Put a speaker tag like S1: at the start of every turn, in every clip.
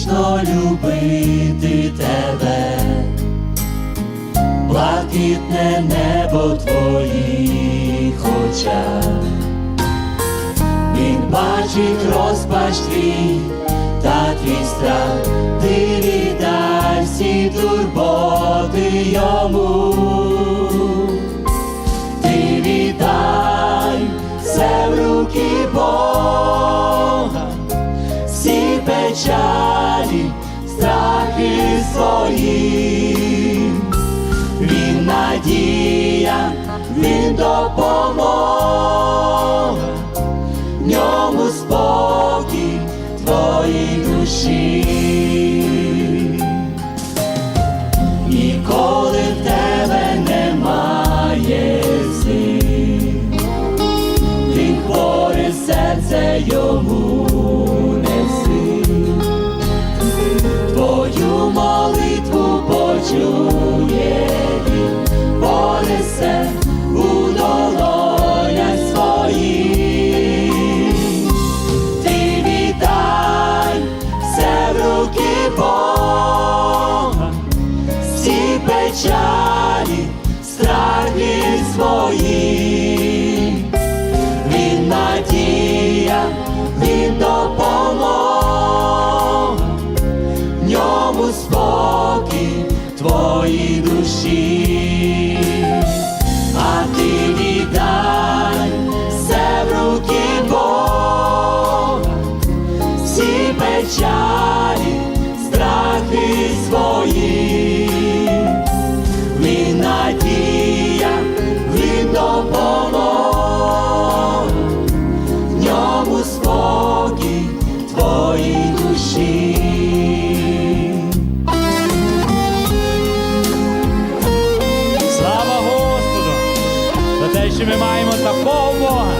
S1: вічно любити тебе, блакитне небо твоїх очах, він бачить розпач твій та твій страх, ти віддай всі турботи йому. Печалі, страхи свої, він надія, він допомога. В ньому спокій твоїй душі. І в тебе немає сил, він хворе йому понесе у долонях своїх. Ти віддай все в руки Бога, всі твоїй душі,
S2: те, що ми маємо такого Бога,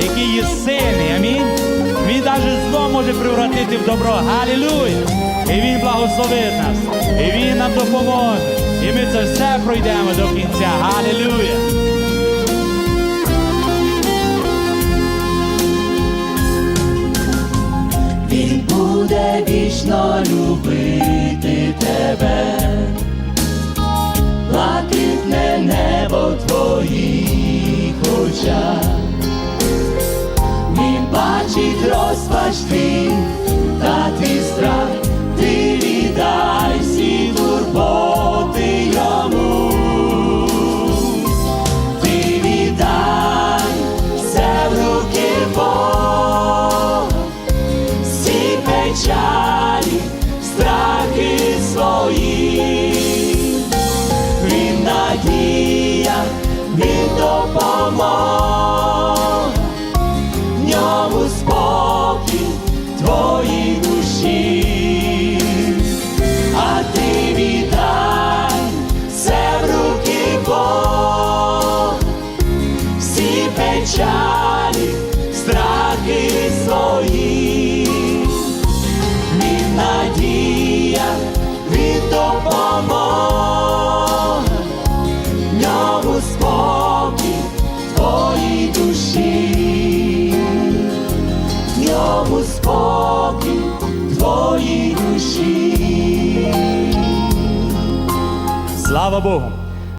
S2: який є сильний. Амінь. Він навіть зло може превратити в добро. Галілуя! І Він благословить нас, і Він нам допоможе. І ми це все пройдемо до кінця. Галілуя!
S1: Він буде вічно любити тебе, блакитне небо в розпач твій та твій страх, ти віддай всі турботи йому. Ти віддай все в руки Бога, всі печалі, страхи свої, надія, він допомога, в ньому твоїй душі, спокій твоїй душі.
S2: Слава Богу!